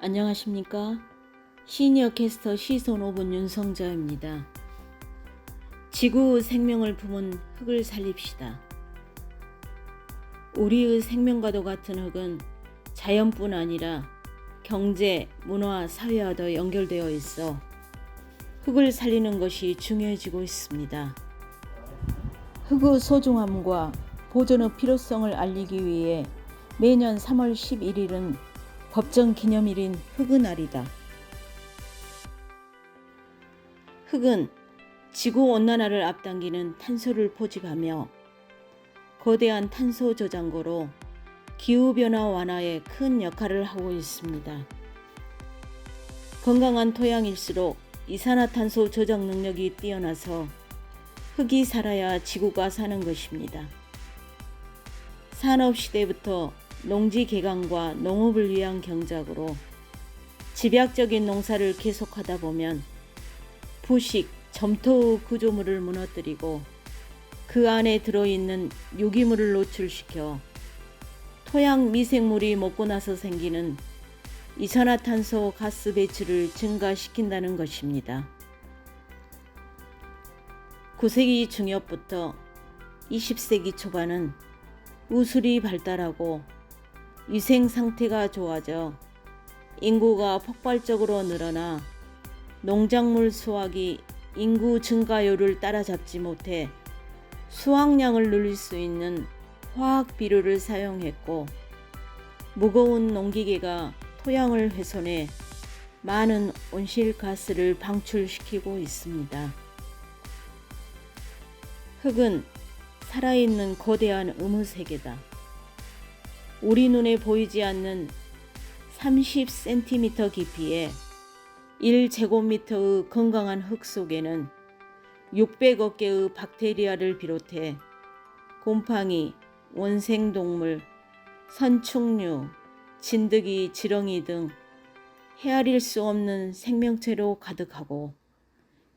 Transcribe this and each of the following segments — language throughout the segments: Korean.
안녕하십니까? 시니어 캐스터 시선 5분 윤성자입니다. 지구 생명을 품은 흙을 살립시다. 우리의 생명과도 같은 흙은 자연뿐 아니라 경제, 문화, 사회와도 연결되어 있어 흙을 살리는 것이 중요해지고 있습니다. 흙의 소중함과 보존의 필요성을 알리기 위해 매년 3월 11일은 법정 기념일인 흙의 날이다. 흙은 지구 온난화를 앞당기는 탄소를 포집하며 거대한 탄소 저장고로 기후 변화 완화에 큰 역할을 하고 있습니다. 건강한 토양일수록 이산화탄소 저장 능력이 뛰어나서 흙이 살아야 지구가 사는 것입니다. 산업 시대부터 농지 개강과 농업을 위한 경작으로 집약적인 농사를 계속하다 보면 부식, 점토 구조물을 무너뜨리고 그 안에 들어있는 유기물을 노출시켜 토양 미생물이 먹고 나서 생기는 이산화탄소 가스 배출을 증가시킨다는 것입니다. 9세기 중엽부터 20세기 초반은 우술이 발달하고 위생 상태가 좋아져 인구가 폭발적으로 늘어나 농작물 수확이 인구 증가율을 따라잡지 못해 수확량을 늘릴 수 있는 화학 비료를 사용했고 무거운 농기계가 토양을 훼손해 많은 온실가스를 방출시키고 있습니다. 흙은 살아있는 거대한 의무세계다. 우리 눈에 보이지 않는 30cm 깊이의 1제곱미터의 건강한 흙 속에는 600억 개의 박테리아를 비롯해 곰팡이, 원생동물, 선충류, 진드기, 지렁이 등 헤아릴 수 없는 생명체로 가득하고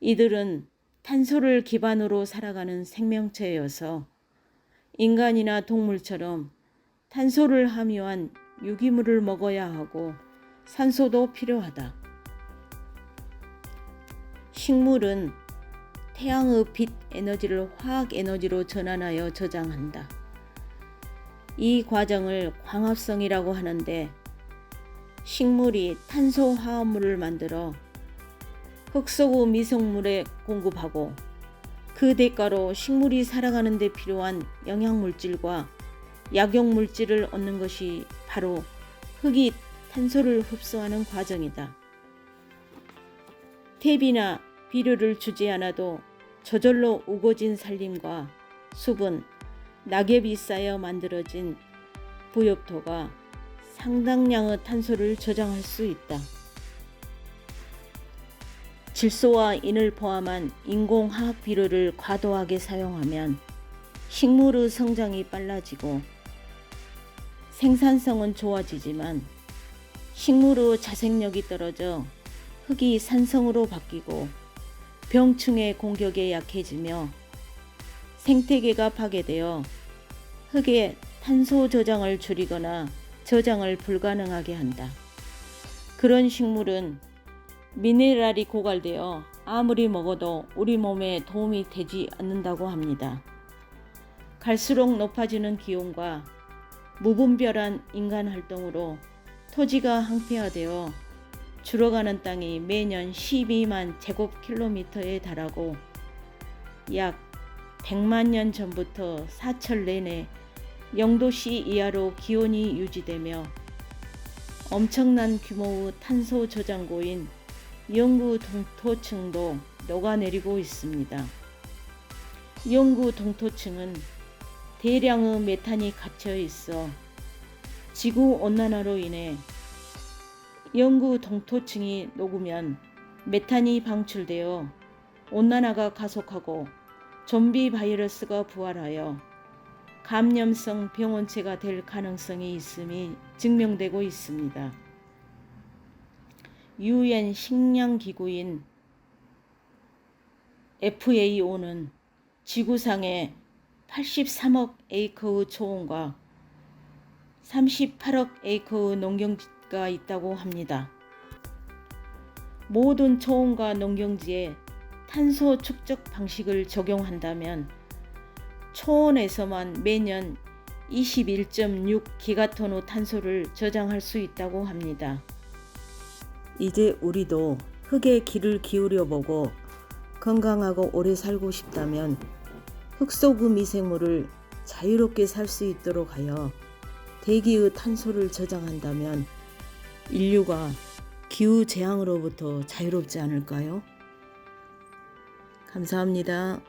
이들은 탄소를 기반으로 살아가는 생명체여서 인간이나 동물처럼 탄소를 함유한 유기물을 먹어야 하고 산소도 필요하다. 식물은 태양의 빛 에너지를 화학 에너지로 전환하여 저장한다. 이 과정을 광합성이라고 하는데 식물이 탄소 화합물을 만들어 흙 속의 미생물에 공급하고 그 대가로 식물이 살아가는 데 필요한 영양물질과 약용 물질을 얻는 것이 바로 흙이 탄소를 흡수하는 과정이다. 탭이나 비료를 주지 않아도 저절로 우거진 산림과 수분, 낙엽이 쌓여 만들어진 부엽토가 상당량의 탄소를 저장할 수 있다. 질소와 인을 포함한 인공화학 비료를 과도하게 사용하면 식물의 성장이 빨라지고 생산성은 좋아지지만 식물의 자생력이 떨어져 흙이 산성으로 바뀌고 병충해 공격에 약해지며 생태계가 파괴되어 흙의 탄소 저장을 줄이거나 저장을 불가능하게 한다. 그런 식물은 미네랄이 고갈되어 아무리 먹어도 우리 몸에 도움이 되지 않는다고 합니다. 갈수록 높아지는 기온과 무분별한 인간 활동으로 토지가 항폐화되어 줄어가는 땅이 매년 12만 제곱킬로미터에 달하고 약 100만 년 전부터 사철 내내 영도씨 이하로 기온이 유지되며 엄청난 규모의 탄소 저장고인 영구 동토층도 녹아내리고 있습니다. 영구 동토층은 대량의 메탄이 갇혀 있어 지구 온난화로 인해 영구 동토층이 녹으면 메탄이 방출되어 온난화가 가속하고 좀비 바이러스가 부활하여 감염성 병원체가 될 가능성이 있음이 증명되고 있습니다. 유엔 식량 기구인 FAO는 지구상에 83억 에이커의 초원과 38억 에이커의 농경 수가 있다고 합니다. 모든 초원과 농경지에 탄소 축적 방식을 적용한다면 초원에서만 매년 21.6 기가톤의 탄소를 저장할 수 있다고 합니다. 이제 우리도 흙에 귀를 기울여 보고 건강하고 오래 살고 싶다면 흙속의 미생물을 자유롭게 살 수 있도록 하여 대기의 탄소를 저장한다면 인류가 기후 재앙으로부터 자유롭지 않을까요? 감사합니다.